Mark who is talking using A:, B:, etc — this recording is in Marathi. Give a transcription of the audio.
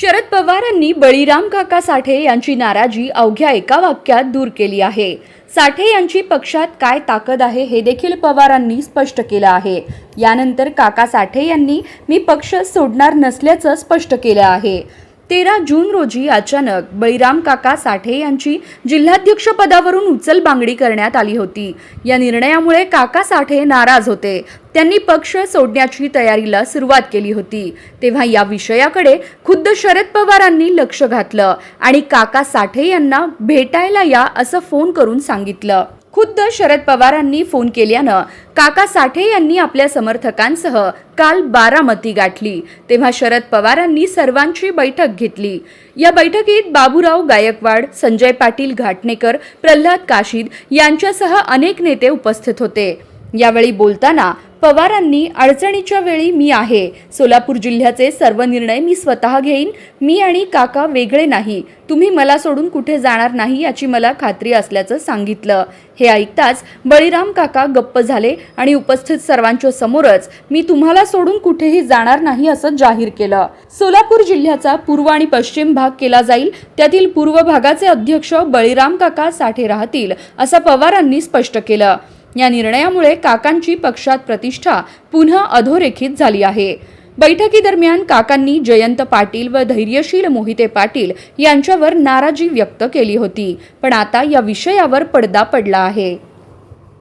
A: शरद पवारांनी बळीराम काका साठे यांची नाराजी अवघ्या एका वाक्यात दूर केली आहे. साठे यांची पक्षात काय ताकद आहे हे देखील पवारांनी स्पष्ट केलं आहे. यानंतर काका साठे यांनी मी पक्ष सोडणार नसल्याचं स्पष्ट केलं आहे. तेरा जून रोजी अचानक बळीराम काका साठे यांची जिल्हाध्यक्ष पदावरून उचलबांगडी करण्यात आली होती. या निर्णयामुळे काका साठे नाराज होते. त्यांनी पक्ष सोडण्याची तयारीला सुरुवात केली होती. तेव्हा या विषयाकडे खुद्द शरद पवारांनी लक्ष घातलं आणि काका साठे यांना भेटायला या असं फोन करून सांगितलं. खुद्द शरद पवारांनी फोन केल्यानं काका साठे यांनी आपल्या समर्थकांसह काल बारामती गाठली. तेव्हा शरद पवारांनी सर्वांची बैठक घेतली. या बैठकीत बाबूराव गायकवाड संजय पाटील घाटणेकर प्रल्हाद काशीद यांच्यासह अनेक नेते उपस्थित होते. यावेळी बोलताना पवारांनी अडचणीच्या वेळी मी आहे. सोलापूर जिल्ह्याचे सर्व निर्णय मी स्वतः घेईन. मी आणि काका वेगळे नाही. तुम्ही मला सोडून कुठे जाणार नाही याची मला खात्री असल्याचं सांगितलं. हे ऐकताच बळीराम काका गप्प झाले आणि उपस्थित सर्वांच्या समोरच मी तुम्हाला सोडून कुठेही जाणार नाही असं जाहीर केलं. सोलापूर जिल्ह्याचा पूर्व आणि पश्चिम भाग केला जाईल. त्यातील पूर्व भागाचे अध्यक्ष बळीराम काका साठे राहतील असं पवारांनी स्पष्ट केलं. या निर्णयामुळे काकांची पक्षात प्रतिष्ठा पुन्हा अधोरेखित झाली आहे. बैठकीदरम्यान काकांनी जयंत पाटील व धैर्यशील मोहिते पाटील यांच्यावर नाराजी व्यक्त केली होती पण आता या विषयावर पडदा पडला आहे.